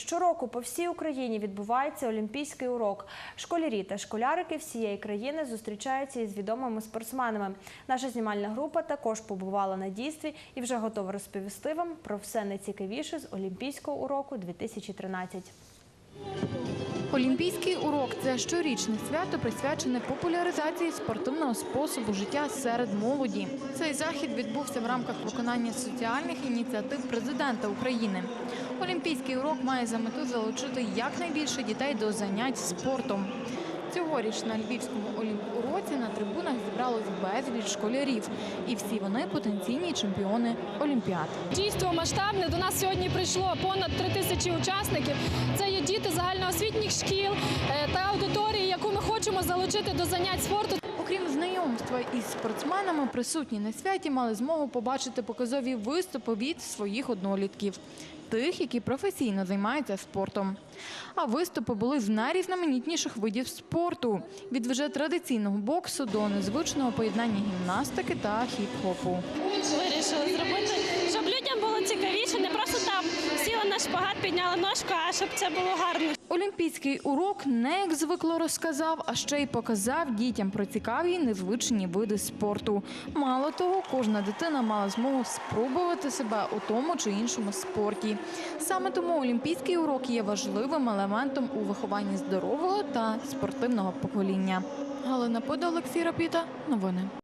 Щороку по всій Україні відбувається олімпійський урок. Школярі та школярики всієї країни зустрічаються із відомими спортсменами. Наша знімальна група також побувала на дійстві і вже готова розповісти вам про все найцікавіше з олімпійського уроку 2013. Олімпійський урок це щорічне свято, присвячене популяризації спортивного способу життя серед молоді. Цей захід відбувся в рамках виконання соціальних ініціатив президента України. Олімпійський урок має за мету залучити якнайбільше дітей до занять спортом. Цьогоріч на львівському олімпуроці на трибунах зібралось безліч школярів, і всі вони потенційні чемпіони Олімпіад. Дійство масштабне. До нас сьогодні прийшло понад три тисячі учасників. Це є діти загальноосвітніх шкіл е, та аудиторії, яку ми хочемо залучити до занять спорту. Окрім знайомства із спортсменами, присутні на святі мали змогу побачити показові виступи від своїх однолітків, тих, які професійно займаються спортом. А виступи були з найрізноманітніших видів спорту від вже традиційного боксу до незвичного поєднання гімнастики та хіп-хопу. вирішили зробити, шпагат, підняли ножку, а щоб це було гарно. Олімпійський урок не як звикло розказав, а ще й показав дітям про цікаві незвичні види спорту. Мало того, кожна дитина мала змогу спробувати себе у тому чи іншому спорті. Саме тому олімпійський урок є важливим елементом у вихованні здорового та спортивного покоління. Галина Пода, Олексій Рапіта. Новини.